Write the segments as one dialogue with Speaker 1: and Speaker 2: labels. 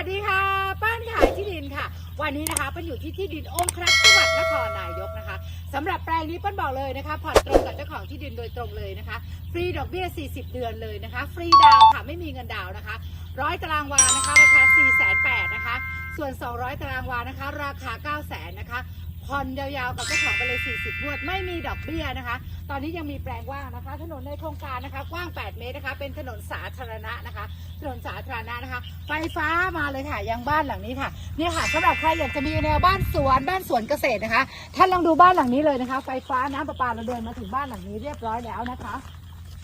Speaker 1: วัสดีค่ะ ป้านขายที่ดินค่ะ วันนี้นะคะป้านอยู่ที่ที่ดินองค์ครักษ์จังหวัดนครนายกนะคะสำหรับแปลงนี้ป้านบอกเลยนะคะ ผ่อนตรงกับเจ้าของที่ดินโดยตรงเลยนะคะ ฟรีดอกเบี้ย 40 เดือนเลยนะคะ ฟรีดาวค่ะ ไม่มีเงินดาวน์นะคะ ร้อยตารางวานะคะ ราคา4 8 0 0 0นะคะ ส่วน 200 ตารางวานะคะ ราคา 9 0 0 0 0นะคะ ผ่อนยาวๆกับเจ้าของไปเลย 40งวด ไม่มีดอกเบี้ยนะคะ ตอนนี้ยังมีแปลงว่างนะคะ ถนนในโครงการนะคะ กว้าง 8 เมตรนะคะ เป็นถนนสาธารณะนะคะ ถนนสาธารณะนะคะ ไฟฟ้ามาเลยค่ะ ยังบ้านหลังนี้ค่ะเนี่ยค่ะสำหรับใครอยากจะมีแนวบ้านสวนบ้านสวนเกษตรนะคะ ท่านลองดูบ้านหลังนี้เลยนะคะ ไฟฟ้าน้ำประปาเราเดินมาถึงบ้านหลังนี้เรียบร้อยแล้วนะคะ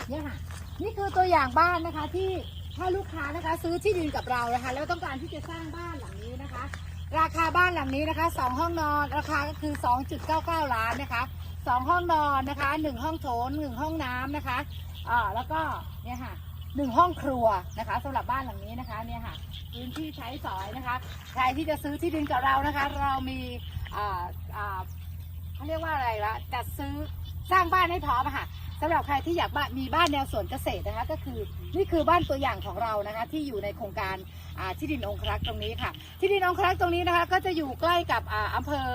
Speaker 1: เนี่ยค่ะ นี่คือตัวอย่างบ้านนะคะที่ถ้าลูกค้านะคะซื้อที่ดินกับเรานะคะ แล้วต้องการที่จะสร้างบ้านหลังนี้นะคะ ราคาบ้านหลังนี้นะคะสองห้องนอนราคาก็คือ 2.99 ล้านนะคะสองห้องนอนนะคะหนึ่งห้องโถงหนึ่งห้องน้ำนะคะอ่าแล้วก็เนี่ยค่ะหนึ่งห้องครัวนะคะสำหรับบ้านหลังนี้นะคะเนี่ยค่ะพื้นที่ใช้สอยนะคะใครที่จะซื้อที่ดินกับเรานะคะ เรามีอ่าอ่าเขาเรียกว่าอะไรละจัดซื้อ สร้างบ้านให้พร้อมค่ะสำหรับใครที่อยากบ้านมีบ้านแนวสวนเกษตรนะคะ ก็คือนี่คือบ้านตัวอย่างของเรานะคะ ที่อยู่ในโครงการที่ดินองครักษ์ตรงนี้ค่ะ ที่ดินองครักษ์ตรงนี้นะคะ ก็จะอยู่ใกล้กับอำเภอ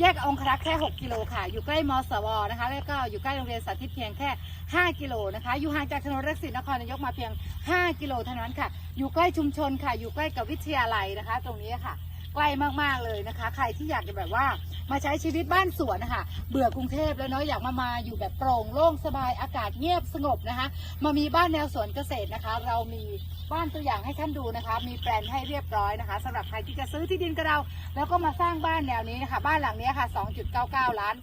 Speaker 1: แยกองครักษ์แค่ 6 กิโลค่ะ อยู่ใกล้มสวนะคะ แล้วก็อยู่ใกล้โรงเรียนสาธิตเพียงแค่ 5 กิโลนะคะ อยู่ห่างจากถนนรังสิตนครนายกมาเพียง 5 กิโลเท่านั้นค่ะ อยู่ใกล้ชุมชนค่ะ อยู่ใกล้กับวิทยาลัยนะคะ ตรงนี้ค่ะ ใกล้มากๆเลยนะคะ ใครที่อยากจะแบบว่ามาใช้ชีวิตบ้านสวนนะคะเบื่อกรุงเทพแล้วเนาะอยากมามาอยู่แบบโปร่งโล่งสบายอากาศเงียบสงบนะคะ มามีบ้านแนวสวนเกษตรนะคะ เรามีบ้านตัวอย่างให้ท่านดูนะคะ มีแปลนให้เรียบร้อยนะคะสำหรับใครที่จะซื้อที่ดินกับเรา แล้วก็มาสร้างบ้านแนวนี้นะคะ บ้านหลังนี้ค่ะ 2.99 ล้าน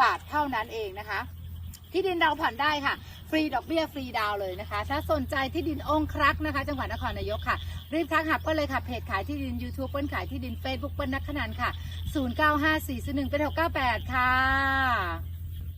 Speaker 1: บาทเท่านั้นเองนะคะ ที่ดินเราผ่อนได้ค่ะ ฟรีดอกเบี้ยฟรีดาวเลยนะคะ ถ้าสนใจที่ดินองครักษ์นะคะ จังหวัดนครนายกค่ะ รีบทักหับก็เลยค่ะ เพจขายที่ดิน YouTube เปิ้ลขายที่ดิน Facebook เปิ้ลนักขนันค่ะ 095401เป็น698 ค่ะ